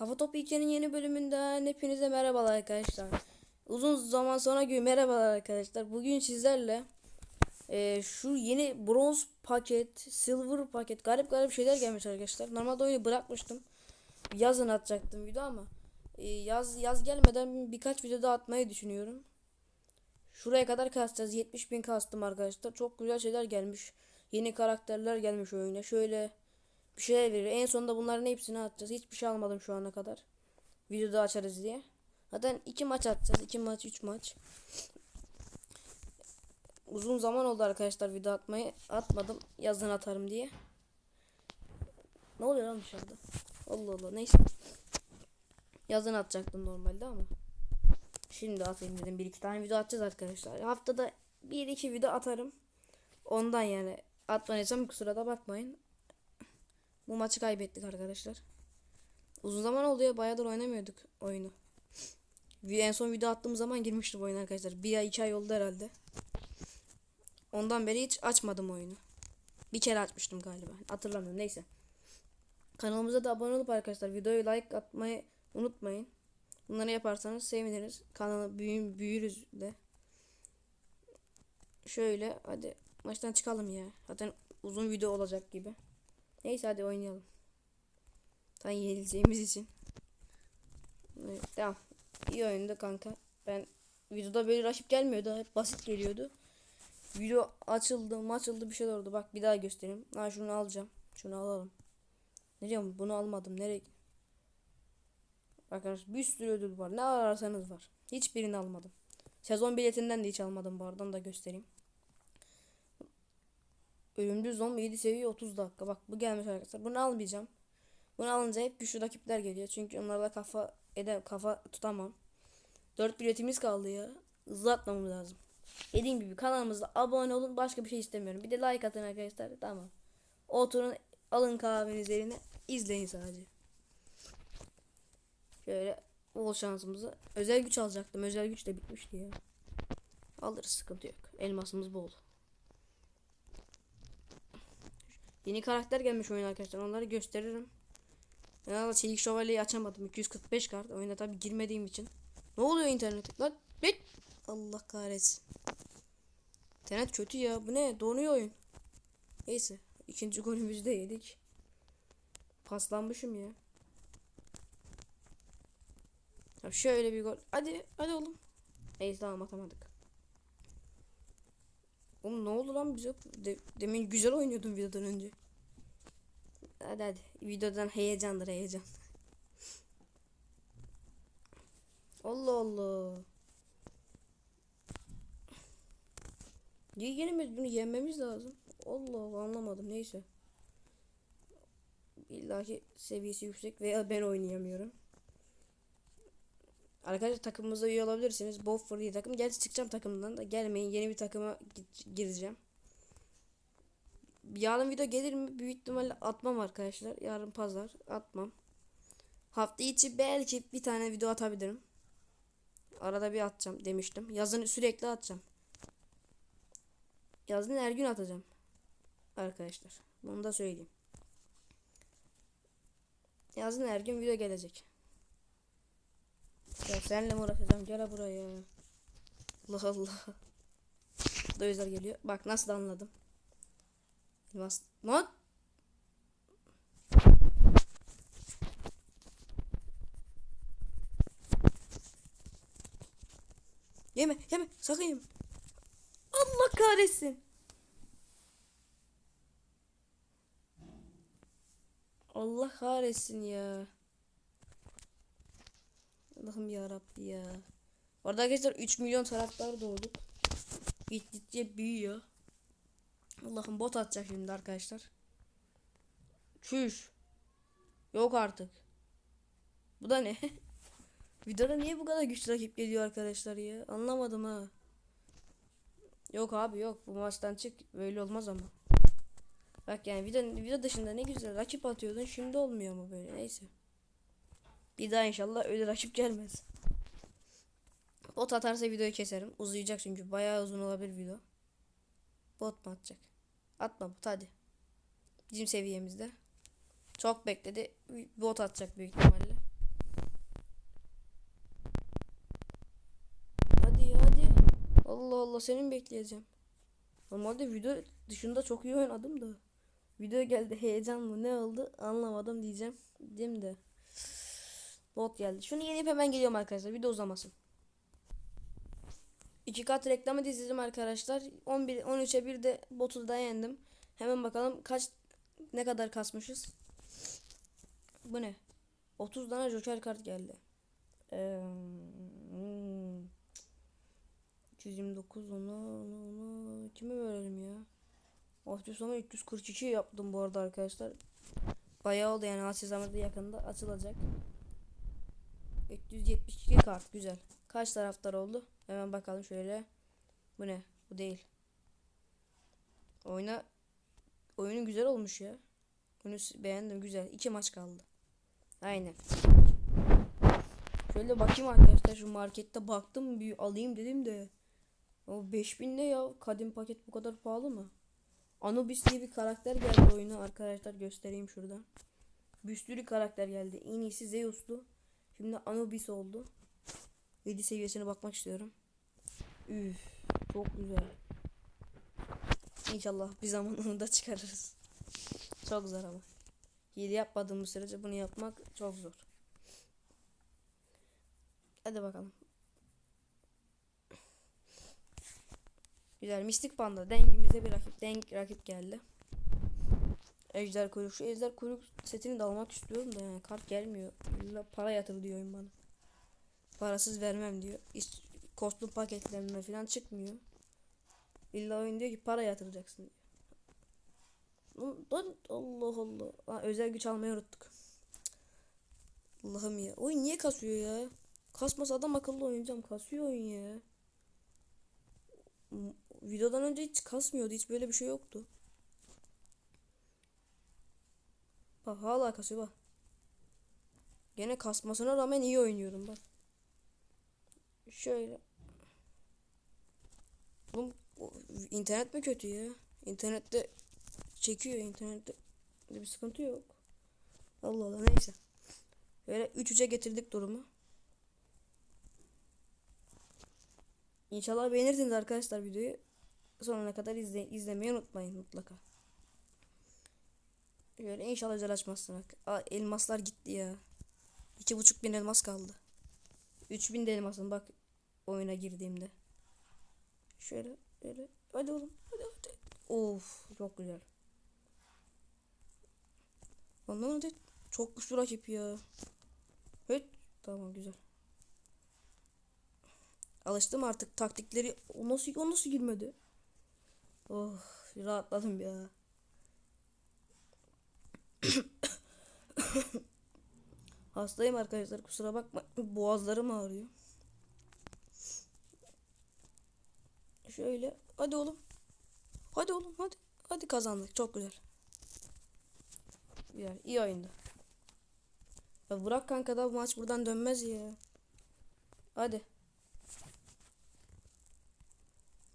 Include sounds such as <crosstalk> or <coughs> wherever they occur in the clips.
Kafa Topu 2'nin yeni bölümünden hepinize merhabalar arkadaşlar. Uzun zaman sonra gün merhabalar arkadaşlar. Bugün sizlerle e, şu yeni bronz paket, silver paket, garip garip şeyler gelmiş arkadaşlar. Normalde oyunu bırakmıştım. Yazın atacaktım video ama e, yaz yaz gelmeden birkaç video daha atmayı düşünüyorum. Şuraya kadar kasacağız. 70 bin kastım arkadaşlar. Çok güzel şeyler gelmiş. Yeni karakterler gelmiş oyuna. Şöyle bir şeyler verir. En sonunda bunların hepsini atacağız. Hiçbir şey almadım şu ana kadar. Videoda açarız diye. Zaten iki maç atacağız. iki maç, üç maç. Uzun zaman oldu arkadaşlar video atmayı. Atmadım. Yazın atarım diye. Ne oluyor lan dışarıda? Allah Allah. Neyse. Yazın atacaktım normalde ama. Şimdi atayım dedim. Bir iki tane video atacağız arkadaşlar. Haftada bir iki video atarım. Ondan yani atmayacaksam kusura da bakmayın. Bu maçı kaybettik arkadaşlar. Uzun zaman oldu ya bayağıdır oynamıyorduk oyunu. En son video attığım zaman girmiştim oyuna arkadaşlar. Bir ay iki ay oldu herhalde. Ondan beri hiç açmadım oyunu. Bir kere açmıştım galiba. Hatırlamıyorum neyse. Kanalımıza da abone olup arkadaşlar videoyu like atmayı unutmayın. Bunları yaparsanız seviniriz. Kanalı büyün, büyürüz de. Şöyle hadi maçtan çıkalım ya. Zaten uzun video olacak gibi. Neyse hadi oynayalım. Tam yenileceğimiz için. Evet, tamam. İyi oyundu kanka. Ben videoda böyle rakip gelmiyordu. Hep basit geliyordu. Video açıldı, açıldı bir şey oldu. Bak bir daha göstereyim. Ha şunu alacağım. Şunu alalım. Ne diyorum? Bunu almadım. Nereye? Arkadaşlar bir sürü ödül var. Ne ararsanız var. Hiçbirini almadım. Sezon biletinden de hiç almadım bu arada. Onu da göstereyim. Ölümcül zombi 7 seviye 30 dakika. Bak bu gelmiş arkadaşlar. Bunu almayacağım. Bunu alınca hep güçlü rakipler geliyor. Çünkü onlarla kafa ede kafa tutamam. 4 biletimiz kaldı ya. Hızlı atmamız lazım. Dediğim gibi kanalımıza abone olun. Başka bir şey istemiyorum. Bir de like atın arkadaşlar. Tamam. Oturun alın kahvenizi eline. izleyin sadece. Şöyle bol şansımızı. Özel güç alacaktım. Özel güç de bitmişti ya. Alırız sıkıntı yok. Elmasımız bol. Yeni karakter gelmiş oyun arkadaşlar. Onları gösteririm. Ben hala Çelik Şövalye'yi açamadım. 245 kart. Oyuna tabi girmediğim için. Ne oluyor internet? Lan bek. Allah kahretsin. İnternet kötü ya. Bu ne? Donuyor oyun. Neyse. ikinci golümüzü de yedik. Paslanmışım ya. Ya şöyle bir gol. Hadi. Hadi oğlum. Neyse tamam atamadık. Oğlum ne oldu lan bize? De- demin güzel oynuyordum videodan önce. Hadi hadi. Videodan heyecandır heyecan. Allah Allah. Niye yenemiyoruz? Bunu yenmemiz lazım. Allah Allah anlamadım. Neyse. İlla ki seviyesi yüksek veya ben oynayamıyorum. Arkadaşlar takımımıza üye olabilirsiniz. Boffer diye takım. Gerçi çıkacağım takımdan da. Gelmeyin. Yeni bir takıma gi- gireceğim. Yarın video gelir mi? Büyük ihtimalle atmam arkadaşlar. Yarın pazar atmam. Hafta içi belki bir tane video atabilirim. Arada bir atacağım demiştim. Yazın sürekli atacağım. Yazın her gün atacağım. Arkadaşlar. Bunu da söyleyeyim. Yazın her gün video gelecek. Ya seninle mi uğraşacağım? Gel buraya. Allah Allah. <laughs> Da geliyor. Bak nasıl anladım. Elmas. Lan. Yeme yeme sakın yeme. Allah kahretsin. Allah kahretsin ya. Allah'ım ya Rabbi ya. Orada arkadaşlar 3 milyon taraftar doğduk. Gittikçe büyüyor. Allah'ım bot atacak şimdi arkadaşlar. Çüş. Yok artık. Bu da ne? <laughs> Videoda niye bu kadar güçlü rakip geliyor arkadaşlar ya? Anlamadım ha. Yok abi yok. Bu maçtan çık. Böyle olmaz ama. Bak yani video, video dışında ne güzel rakip atıyordun. Şimdi olmuyor mu böyle? Neyse. Bir daha inşallah öyle rakip gelmez. Bot atarsa videoyu keserim. Uzayacak çünkü. Bayağı uzun olabilir video. Bot mu atacak? At Mahmut hadi. Bizim seviyemizde. Çok bekledi. Bot atacak büyük ihtimalle. Hadi hadi. Allah Allah senin bekleyeceğim. Normalde video dışında çok iyi oynadım da. Video geldi heyecan mı ne oldu anlamadım diyeceğim. Değil mi de. Bot geldi. Şunu yenip hemen geliyorum arkadaşlar. Video uzamasın. İki kat reklamı dizdim arkadaşlar. 11 13'e 1 de botu da yendim. Hemen bakalım kaç ne kadar kasmışız. Bu ne? 30 tane joker kart geldi. Ee, hmm. 229 onu onu onu kime verelim ya? Orta sonu 342 yaptım bu arada arkadaşlar. Bayağı oldu yani Asya zamanında yakında açılacak. 372 kart güzel. Kaç taraftar oldu? Hemen bakalım şöyle. Bu ne? Bu değil. Oyuna oyunun güzel olmuş ya. Oyunu beğendim güzel. İki maç kaldı. Aynen. Şöyle bakayım arkadaşlar şu markette baktım bir alayım dedim de. O 5000 ne ya? Kadim paket bu kadar pahalı mı? Anubis diye bir karakter geldi oyuna arkadaşlar göstereyim şuradan. Bir sürü karakter geldi. En iyisi Zeus'tu. Şimdi Anubis oldu. 7 seviyesine bakmak istiyorum. Üf, çok güzel. İnşallah bir zaman <laughs> onu da çıkarırız. Çok zor ama. Hile yapmadığımız sürece bunu yapmak çok zor. Hadi bakalım. Güzel. Mistik Panda. Dengimize bir rakip. Denk rakip geldi. Ejder kuyruk. Şu ejder kuyruk setini de almak istiyorum da yani kart gelmiyor. Para yatır diyor oyun bana. Parasız vermem diyor. Hiç kostüm paketlerine falan çıkmıyor. İlla oyun diyor ki para yatıracaksın diyor. Allah Allah. Ha, özel güç almayı unuttuk. Allah'ım ya. Oyun niye kasıyor ya? Kasmasa adam akıllı oynayacağım. Kasıyor oyun ya. Videodan önce hiç kasmıyordu. Hiç böyle bir şey yoktu. Bak hala kasıyor bak. Gene kasmasına rağmen iyi oynuyorum bak. Şöyle. Oğlum internet mi kötü ya? İnternette çekiyor internette. Bir sıkıntı yok. Allah Allah neyse. Böyle 3-3'e getirdik durumu. İnşallah beğenirsiniz arkadaşlar videoyu. Sonuna kadar izle izlemeyi unutmayın mutlaka. Böyle inşallah güzel açmazsın. Aa, elmaslar gitti ya. İki buçuk bin elmas kaldı. Üç bin de elmasın bak oyuna girdiğimde. Şöyle böyle. Hadi oğlum. Hadi hadi. Of çok güzel. Hadi. Çok güçlü rakip ya. Evet. Tamam güzel. Alıştım artık taktikleri. O nasıl o nasıl girmedi? Oh rahatladım ya. <coughs> Hastayım arkadaşlar kusura bakma. Boğazlarım ağrıyor. Şöyle. Hadi oğlum. Hadi oğlum hadi. Hadi kazandık. Çok güzel. Güzel. iyi oyundu. Ya bırak kanka da bu maç buradan dönmez ya. Hadi.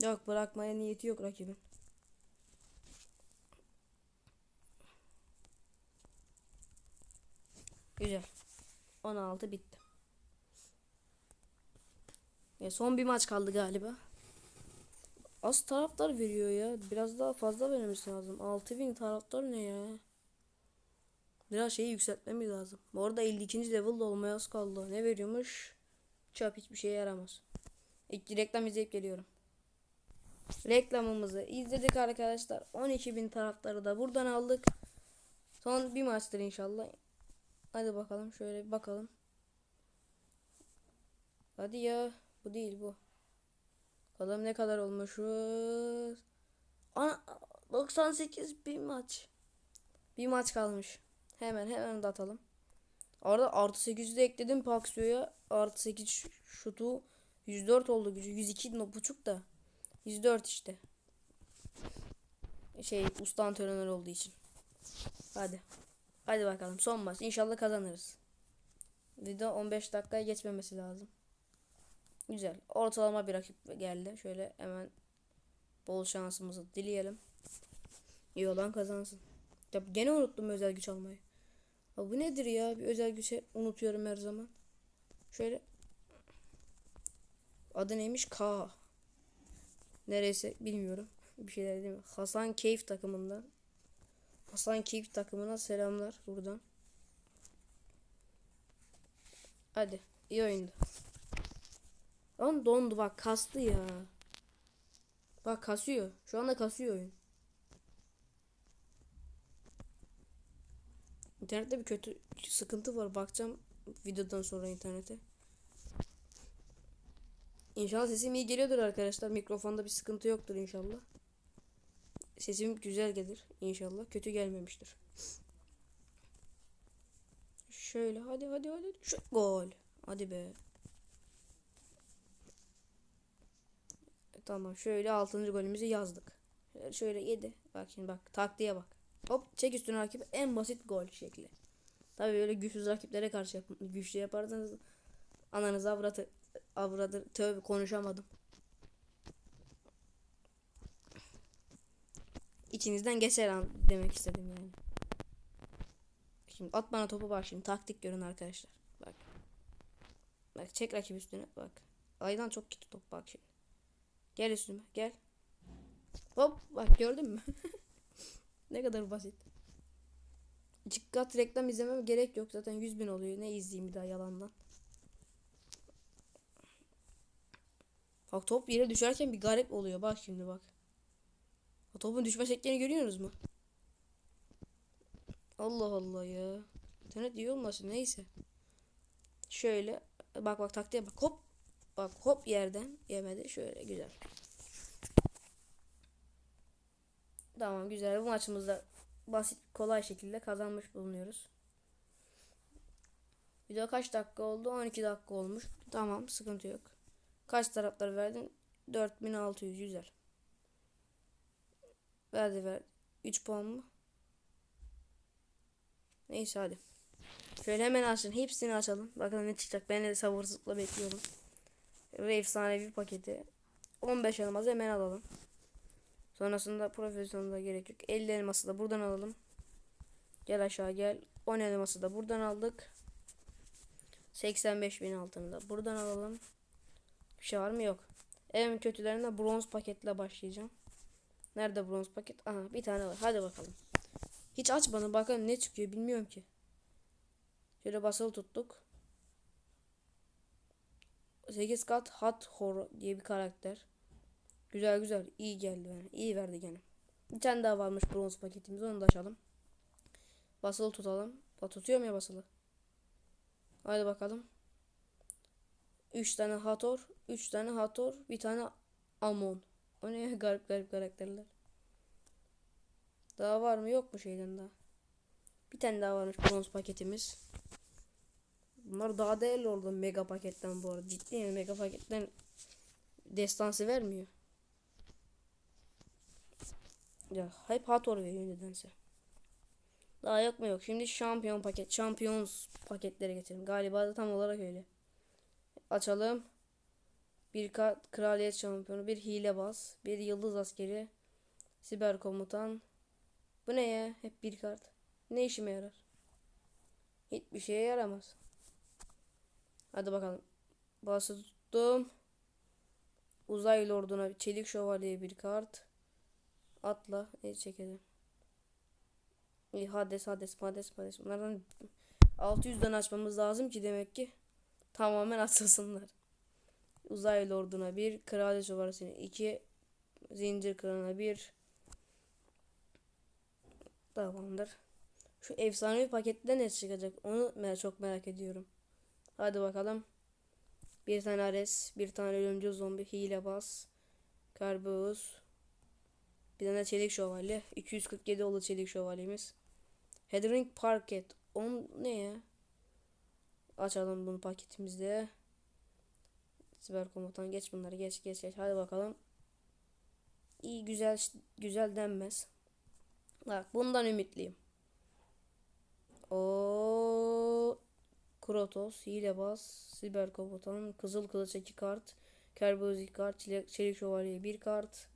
Yok bırakmaya niyeti yok rakibin. Güzel. 16 bitti. Ya son bir maç kaldı galiba. Az taraftar veriyor ya. Biraz daha fazla vermesi lazım. 6000 taraftar ne ya? Biraz şeyi yükseltmemiz lazım. Bu arada 52. level'da olmaya az kaldı. Ne veriyormuş? Çap hiçbir şeye yaramaz. İlk reklam izleyip geliyorum. Reklamımızı izledik arkadaşlar. 12.000 taraftarı da buradan aldık. Son bir maçtır inşallah. Hadi bakalım şöyle bakalım. Hadi ya. Bu değil bu. Bakalım ne kadar olmuşuz. Ana 98 bir maç. Bir maç kalmış. Hemen hemen de atalım. Orada artı 8'i de ekledim Paxio'ya. Artı 8 şutu 104 oldu gücü. 102 buçuk da. 104 işte. Şey usta antrenör olduğu için. Hadi. Hadi bakalım son maç. İnşallah kazanırız. Video 15 dakikaya geçmemesi lazım. Güzel. Ortalama bir rakip geldi. Şöyle hemen bol şansımızı dileyelim. İyi olan kazansın. Ya gene unuttum özel güç almayı. Ya bu nedir ya? Bir özel güçe unutuyorum her zaman. Şöyle. Adı neymiş? K. Neresi bilmiyorum. Bir şeyler değil mi? Hasan Keyif takımından. Hasan Keyif takımına selamlar buradan. Hadi. iyi oyundu. Lan dondu bak kastı ya. Bak kasıyor. Şu anda kasıyor oyun. İnternette bir kötü sıkıntı var. Bakacağım videodan sonra internete. İnşallah sesim iyi geliyordur arkadaşlar. Mikrofonda bir sıkıntı yoktur inşallah. Sesim güzel gelir inşallah. Kötü gelmemiştir. Şöyle hadi hadi hadi. Şu gol. Hadi be. Tamam şöyle 6. golümüzü yazdık. Şöyle 7. Bak şimdi bak taktiğe bak. Hop çek üstüne rakip en basit gol şekli. Tabii böyle güçsüz rakiplere karşı yap güçlü yaparsanız ananız avratı avradır tövbe konuşamadım. İçinizden geçer an demek istedim yani. Şimdi at bana topu bak şimdi taktik görün arkadaşlar. Bak. Bak çek rakip üstüne bak. Aydan çok gitti top bak şimdi. Gel üstüme gel. Hop bak gördün mü? <laughs> ne kadar basit. Dikkat reklam izlemem gerek yok zaten 100 bin oluyor. Ne izleyeyim bir daha yalandan. Bak top yere düşerken bir garip oluyor. Bak şimdi bak. O topun düşme şeklini görüyorsunuz mu? Allah Allah ya. İnternet iyi olmasın neyse. Şöyle bak bak taktiğe bak hop. Bak hop yerden yemedi. Şöyle güzel. Tamam güzel. Bu maçımızda basit kolay şekilde kazanmış bulunuyoruz. Video kaç dakika oldu? 12 dakika olmuş. Tamam sıkıntı yok. Kaç taraftar verdin? 4600 güzel. Verdi verdi. 3 puan mı? Neyse hadi. Şöyle hemen açın. Hepsini açalım. Bakalım ne çıkacak. Ben de sabırsızlıkla bekliyorum. Ve efsanevi paketi. 15 elmas hemen alalım. Sonrasında profesyonel gerek yok. 50 elması da buradan alalım. Gel aşağı gel. 10 elması da buradan aldık. 85 bin altını da buradan alalım. Bir şey var mı? Yok. En kötülerinde bronz paketle başlayacağım. Nerede bronz paket? Aha bir tane var. Hadi bakalım. Hiç açmadım. Bakalım ne çıkıyor bilmiyorum ki. Şöyle basılı tuttuk. 8 kat Hot Horror diye bir karakter. Güzel güzel. iyi geldi yani. İyi verdi gene. Bir tane daha varmış bronz paketimiz. Onu da açalım. Basılı tutalım. Ba tutuyor mu ya basılı? Haydi bakalım. 3 tane Hator. 3 tane Hator. Bir tane Amon. O ne <laughs> garip garip karakterler. Daha var mı? Yok mu şeyden daha? Bir tane daha varmış bronz paketimiz. Bunlar daha değerli oldu mega paketten bu arada. Ciddi yani mega paketten destansı vermiyor. Ya hep Hator veriyor nedense. Daha yok mu yok. Şimdi şampiyon paket, şampiyons paketleri getirin. Galiba da tam olarak öyle. Açalım. Bir kraliyet şampiyonu, bir hilebaz, bir yıldız askeri, siber komutan. Bu ne ya? Hep bir kart. Ne işime yarar? Hiçbir şeye yaramaz. Hadi bakalım. Bası tuttum. Uzay lorduna çelik şövalye bir kart. Atla. Ne çekelim. İyi Hades Hades Hades Hades. Bunlardan 600'den açmamız lazım ki demek ki tamamen <laughs> açılsınlar. Uzay lorduna bir. Kraliçe şövalyesine iki. Zincir kralına bir. Tamamdır. Şu efsanevi pakette ne çıkacak? Onu çok merak ediyorum. Hadi bakalım. Bir tane Ares, bir tane ölümcül zombi, hilebaz, Karbeus, bir tane çelik şövalye, 247 oldu çelik şövalyemiz. Headring Parket, on ne ya? Açalım bunu paketimizde. Siber komutan geç bunları geç geç geç. Hadi bakalım. İyi güzel güzel denmez. Bak bundan ümitliyim. O Krotos, Hilebaz, Siber Komutan, Kızıl Kılıç 2 kart, Kerboz kart, Çelik, Çelik Şövalye 1 kart.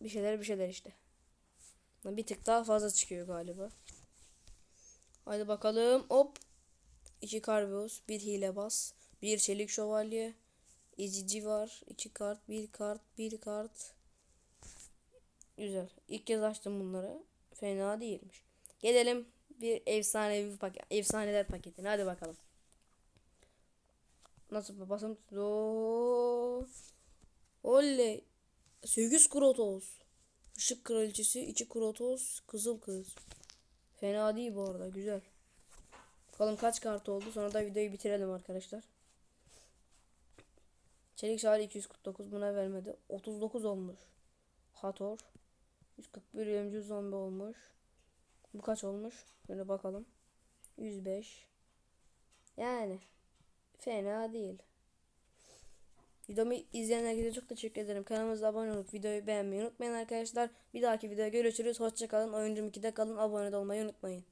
Bir şeyler bir şeyler işte. Bir tık daha fazla çıkıyor galiba. Hadi bakalım. Hop. 2 Karboz, bir Hilebaz, bir Çelik Şövalye, Ezici var. 2 kart, 1 kart, 1 kart. Güzel. İlk kez açtım bunları. Fena değilmiş. Gelelim bir efsanevi paket, efsaneler paketine. Hadi bakalım. Nasıl basım? Do. Oley. 8 Krotos. Işık Kraliçesi, 2 Krotos, Kızıl Kız. Fena değil bu arada, güzel. Bakalım kaç kart oldu. Sonra da videoyu bitirelim arkadaşlar. Çelik şahı 249 buna vermedi. 39 olmuş. Hator. 141 ölümcül zombi olmuş. Bu kaç olmuş? Şöyle bakalım. 105. Yani fena değil. Videomu izleyen herkese çok teşekkür ederim. Kanalımıza abone olup videoyu beğenmeyi unutmayın arkadaşlar. Bir dahaki videoda görüşürüz. Hoşçakalın. Oyuncum 2'de kalın. Abone olmayı unutmayın.